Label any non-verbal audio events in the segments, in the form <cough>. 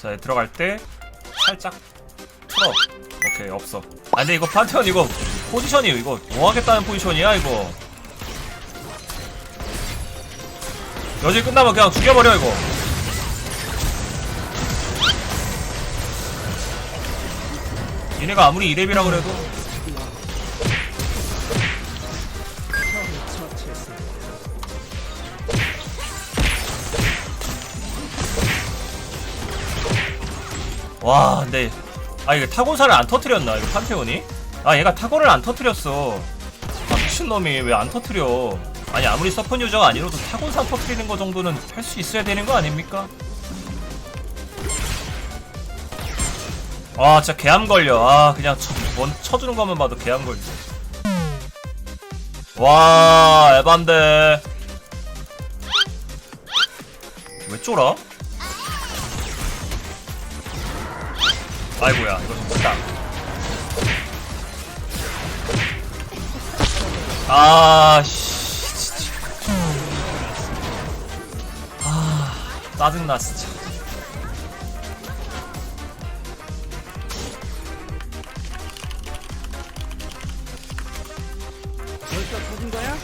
자 들어갈 때 살짝 틀어. 오케이 없어. 아 근데 이거 판테온 이거 포지션이 이거 뭐 하겠다는 포지션이야 이거. 여지 끝나면 그냥 죽여버려 이거. 얘네가 아무리 이랩이라 그래도 와 근데 아 이거 타곤사를 안 터트렸나 이거 판테온이? 아 얘가 타곤을 안 터트렸어 아 미친놈이 왜 안 터트려 아니 아무리 서폿 유저가 아니어도 타곤사 터트리는 거 정도는 할 수 있어야 되는 거 아닙니까? 아 진짜 개암 걸려 아 그냥 쳐, 원, 쳐주는 것만 봐도 개암 걸려 와 에반데 왜 쫄아? 아이고야 이거 좀 크다. 아씨 진짜. 아 짜증나 진짜. 벌써 터진 거야?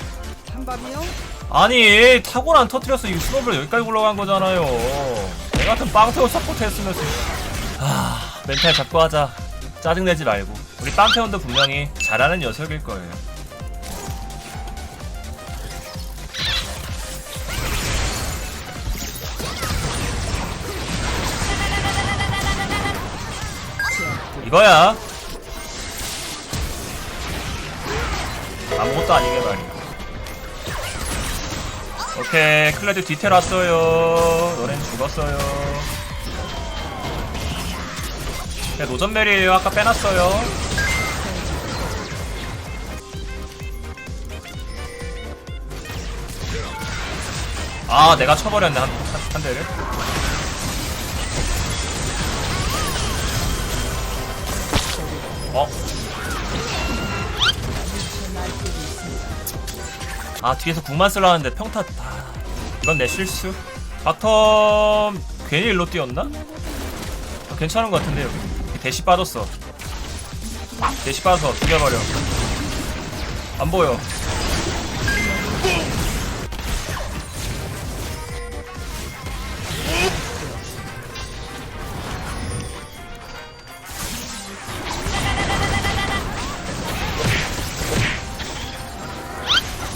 찬밥이요? 아니 타고는 안 터트렸어. 이 스노블 여기까지 굴러간 거잖아요. 내 같은 빵태오 서포트 했으면서. 아 멘탈 잡고 하자. 짜증내지 말고. 우리 빵태원도 분명히 잘하는 녀석일 거예요. 이거야. 아무것도 아니게 말이야. 오케이. 클레드 디테일 왔어요. 너넨 죽었어요 네, 노전벨이에요. 아까 빼놨어요. 아 내가 쳐버렸네 한, 한, 한 대를. 어? 아 뒤에서 궁만 쓸라는데 평타 아, 이건 내 실수? 바텀 괜히 일로 뛰었나? 아, 괜찮은 것 같은데 여기 대시 빠졌어. 대시 빠져서 죽여버려. 안 보여.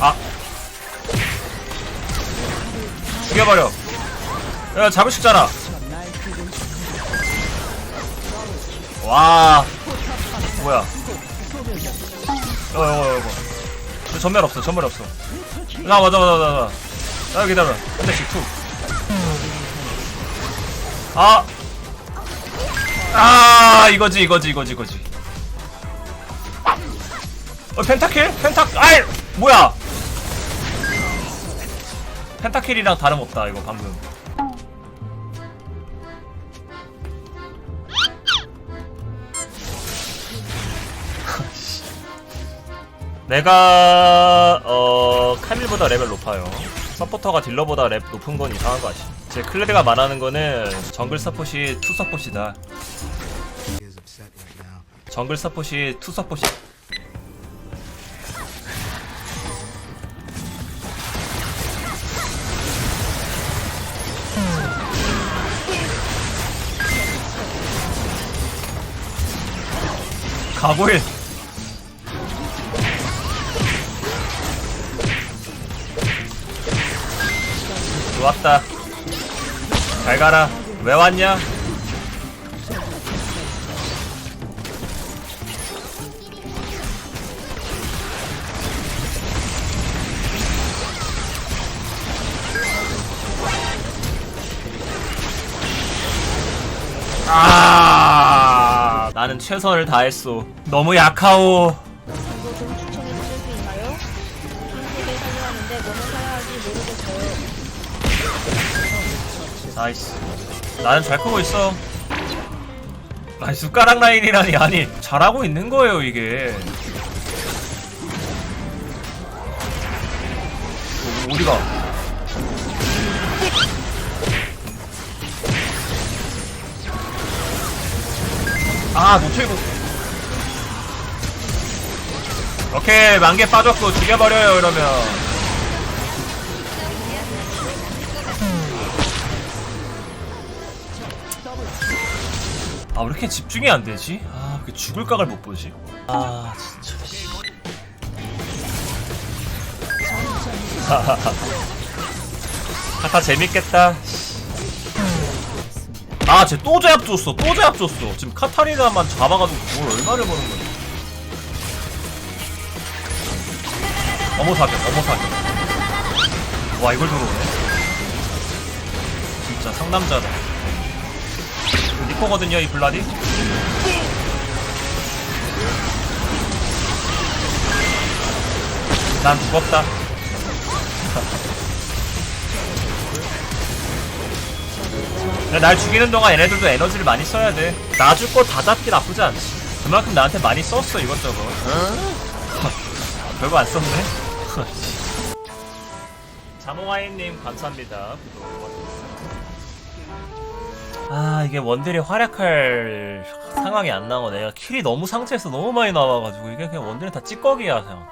아. 죽여버려. 야 있잖아 와. 뭐야? 이거 이거 이거 전멸 없어 전멸 없어. 나 맞아 맞아 맞아 맞아 나 기다려. 한 대씩 툭 아! 아 이거지 이거지 이거지 이거지. 어 펜타킬? 펜타 아이 뭐야? 펜타킬이랑 다름없다 이거 방금 내가 어 카밀보다 레벨 높아요 서포터가 딜러보다 랩 높은 건 이상한 거 아시죠? 제 클레드가 말하는 거는 정글 서폿이 투 now. 정글 서폿이 투 서폿이 가고일 좋았다. 잘 가라. 왜 왔냐? 아 나는 최선을 다했소. 너무 약하오. 이거 좀 추천해 주실 수 있나요? 한국에 살려하는데 뭐는 사야 할지 모르겠어요. 나이스. 나는 잘 크고 있어. 아니 숟가락 라인이라니. 아니 잘하고 있는 거예요 이게. 어, 어디가? 아 노출고. 오케이 만개 빠졌고 죽여버려요 이러면. 아 왜 이렇게 집중이 안 되지? 아, 그 죽을 각을 못 보지. 아, 진짜. <laughs> 씨. 하하 재밌겠다. 아, 쟤 또 제압 줬어. 또 제압 줬어. 지금 카타리나만 잡아가지고 뭘 얼마를 버는 거야. 어머 사격, 어머 사격. 와, 이걸 들어오네. 진짜 상남자다. 리코거든요, 이 블라디. 난. 근데 날 죽이는 동안 얘네들도 에너지를 많이 써야 돼. 나 줄 거 다 잡기 나쁘지 않지. 그만큼 나한테 많이 썼어, 이것저것. <laughs> 별거 안 썼네. <laughs> 자몽와인님, 감사합니다. 아 이게 원딜이 활약할 상황이 안 나고 내가 킬이 너무 상체에서 너무 많이 나와가지고 이게 그냥 원딜은 다 찌꺼기야 그냥.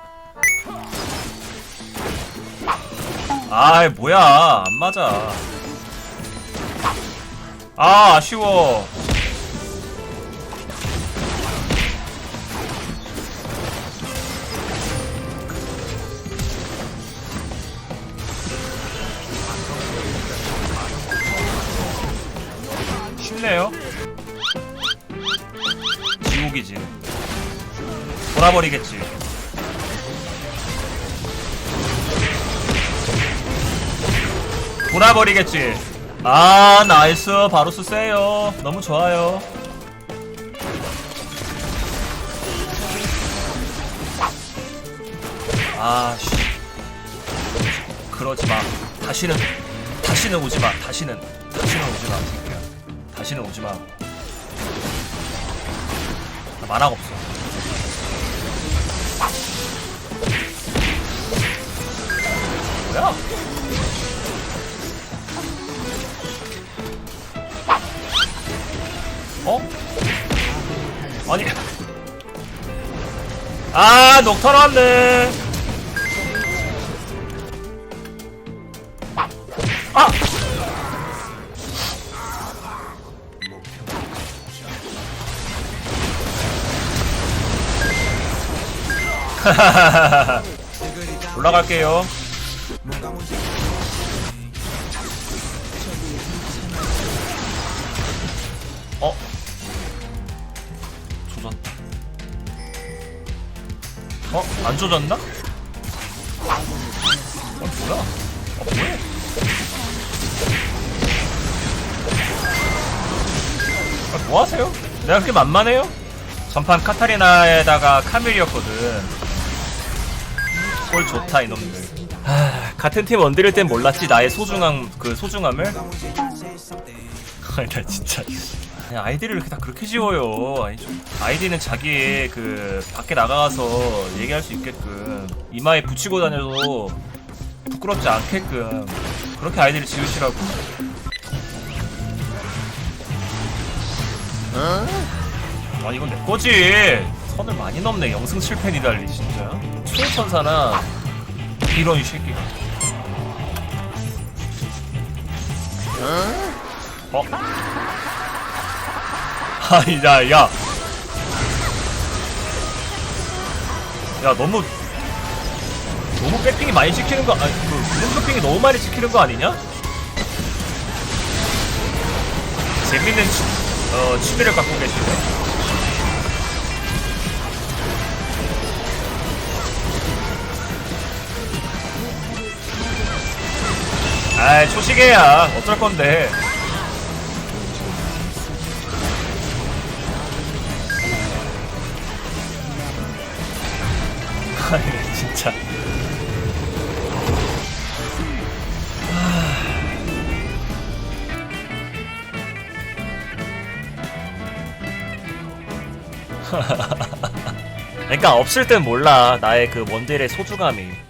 아이 뭐야. 안 맞아. 아 아쉬워 쉽네요. 지옥이지. 돌아버리겠지. 돌아버리겠지. 아, 나이스. 바로 쓰세요. 너무 좋아요. 아, 씨. 그러지 마. 다시는, 다시는 오지 마. 다시는, 다시는 오지 마. 다시는 오지 마. 나 만화가 없어. 뭐야? 어? 아니. 아, 녹턴 왔네. <laughs> 올라갈게요. 어? 조졌다. 어? 안 조졌나? 어, 뭐야? 어, 뭐해? 아, 뭐 하세요? 내가 그렇게 만만해요? 전판 카타리나에다가 카밀이었거든. 꼴 좋다 이놈들. 아, 같은 팀 원딜일 땐 몰랐지 나의 소중함 그 소중함을. 아니 나 진짜. 아이디를 이렇게 다 그렇게 지워요. 아니 좀 아이디는 자기의 그 밖에 나가서 얘기할 수 있게끔 이마에 붙이고 다녀도 부끄럽지 않게끔 그렇게 아이디를 지으시라고. 아니 이건 내 거지. 선을 많이 넘네. 영승 7패 니달리 진짜. 초천사나 이런 이 새끼가. 어? 아니 야 야. 야 너무 너무 백핑이 많이 찍히는 거 아니 그 블룸쇼핑이 너무 많이 찍히는 거 아니냐? 재밌는 취, 어, 취미를 갖고 계시네. 아이 초시계야 어쩔 건데. 아니 진짜. <laughs> 그러니까 없을 땐 몰라. 나의 그 원딜의 소중함이